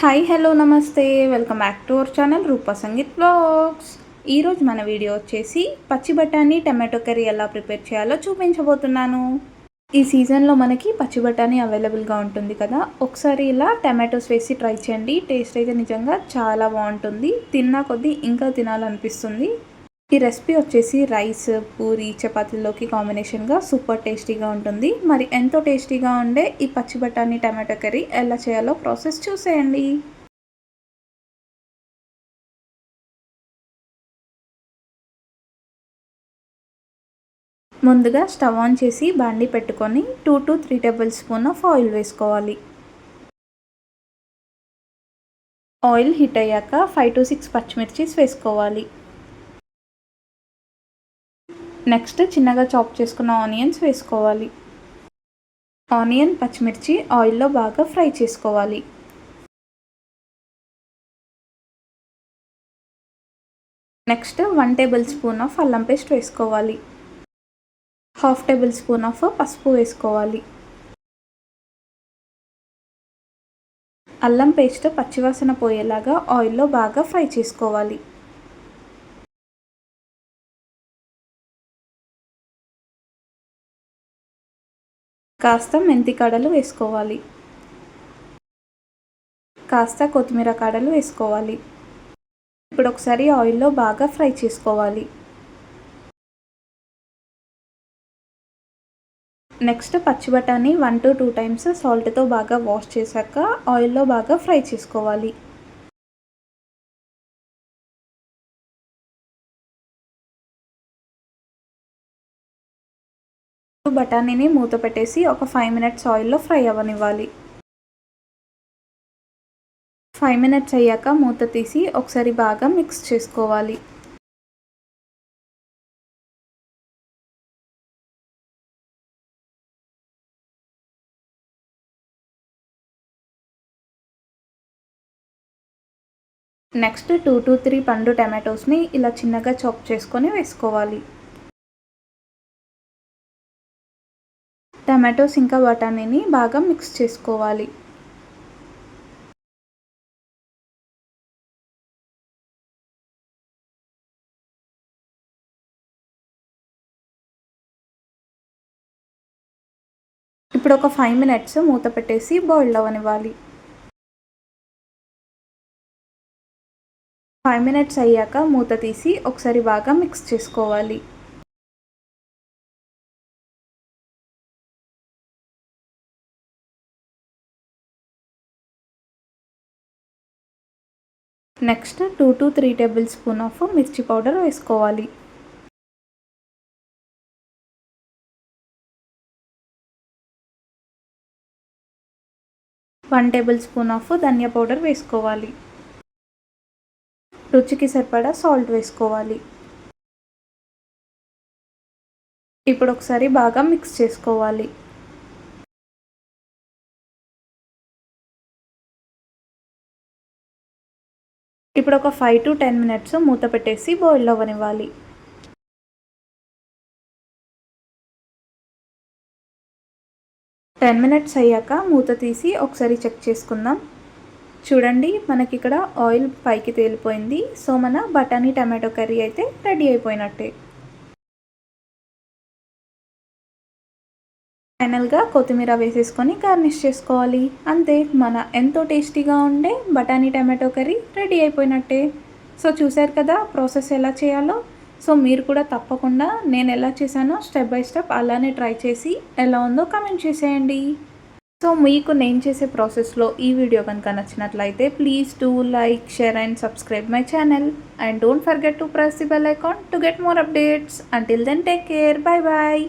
Hi hello నమస్తే. Welcome back to our channel Rupa Sangeet blogs. ఈరోజు మన video వచ్చేసి పచ్చి బఠానీ టమాటో కర్రీ ఎలా ప్రిపేర్ చేయాలో చూపించబోతున్నాను. ఈ సీజన్లో మనకి పచ్చి బఠానీ అవైలబుల్గా ఉంటుంది కదా. ఒకసారి ఇలా టమాటోస్ వేసి ట్రై చేయండి. టేస్ట్ అయితే నిజంగా చాలా బాగుంటుంది. తిన్నా కొద్దీ ఇంకా తినాలనిపిస్తుంది. ఈ రెసిపీ వచ్చేసి రైస్ పూరి చపాతీలోకి కాంబినేషన్గా సూపర్ టేస్టీగా ఉంటుంది. మరి ఎంతో టేస్టీగా ఉండే ఈ పచ్చి బఠానీ టమాటో కర్రీ ఎలా చేయాలో ప్రాసెస్ చూసేయండి. ముందుగా స్టవ్ ఆన్ చేసి బాండి పెట్టుకొని two to three tablespoon of oil వేసుకోవాలి. ఆయిల్ హీట్ అయ్యాక ఫైవ్ టు సిక్స్ పచ్చిమిర్చిస్ వేసుకోవాలి. నెక్స్ట్ చిన్నగా చాప్ చేసుకున్న ఆనియన్స్ వేసుకోవాలి. ఆనియన్ పచ్చిమిర్చి ఆయిల్లో బాగా ఫ్రై చేసుకోవాలి. Next one tablespoon of అల్లం పేస్ట్ వేసుకోవాలి. హాఫ్ టేబుల్ స్పూన్ ఆఫ్ పసుపు వేసుకోవాలి. అల్లం పేస్ట్ పచ్చివాసన పోయేలాగా ఆయిల్లో బాగా ఫ్రై చేసుకోవాలి. కాస్త మెంతి కాడలు వేసుకోవాలి. కాస్త కొత్తిమీర కాడలు వేసుకోవాలి. ఇప్పుడు ఒకసారి ఆయిల్లో బాగా ఫ్రై చేసుకోవాలి. నెక్స్ట్ పచ్చి బఠానీ వన్ టు టూ టైమ్స్ సాల్ట్తో బాగా వాష్ చేశాక ఆయిల్లో బాగా ఫ్రై చేసుకోవాలి. బఠానీని మూత పెట్టేసి ఒక ఫైవ్ మినిట్స్ ఆయిల్లో ఫ్రై అవ్వనివ్వాలి. ఫైవ్ మినిట్స్ అయ్యాక మూత తీసి ఒకసారి బాగా మిక్స్ చేసుకోవాలి. నెక్స్ట్ టూ టు త్రీ పండు టమాటోస్ని ఇలా చిన్నగా చాప్ చేసుకొని వేసుకోవాలి. టమాటోస్ ఇంకా బఠానీని బాగా మిక్స్ చేసుకోవాలి. ఇప్పుడు ఒక ఫైవ్ మినిట్స్ మూత పెట్టేసి బాయిల్ అవ్వనివ్వాలి ఫైవ్ మినిట్స్ అయ్యాక మూత తీసి ఒకసారి బాగా మిక్స్ చేసుకోవాలి. Next two to three tablespoon of మిర్చి పౌడర్ వేసుకోవాలి. వన్ టేబుల్ స్పూన్ ఆఫ్ ధనియా పౌడర్ వేసుకోవాలి. రుచికి సరిపడా సాల్ట్ వేసుకోవాలి. ఇప్పుడు ఒకసారి బాగా మిక్స్ చేసుకోవాలి. ఇప్పుడు ఒక ఫైవ్ టు టెన్ మినిట్స్ మూత పెట్టేసి బాయిల్ అవ్వనివ్వాలి. టెన్ మినిట్స్ అయ్యాక మూత తీసి ఒకసారి చెక్ చేసుకుందాం. చూడండి మనకి ఇక్కడ ఆయిల్ పైకి తేలిపోయింది. సో మన బఠానీ టమాటో కర్రీ అయితే రెడీ అయిపోయినట్టే. ఫైనల్గా కొత్తిమీర వేసేసుకొని గార్నిష్ చేసుకోవాలి. అంతే మన ఎంతో టేస్టీగా ఉండే బఠానీ టమాటో కర్రీ రెడీ అయిపోయినట్టే. సో చూశారు కదా ప్రాసెస్ ఎలా చేయాలో? సో మీరు కూడా తప్పకుండా నేను ఎలా చేశానో స్టెప్ బై స్టెప్ అలానే ట్రై చేసి ఎలా ఉందో కమెంట్ చేసేయండి. సో మీకు నేను చేసే ప్రాసెస్లో ఈ వీడియో కనుక నచ్చినట్లయితే please do like share and subscribe my channel. And don't forget to press the bell icon to get more updates. Until then take care. Bye bye.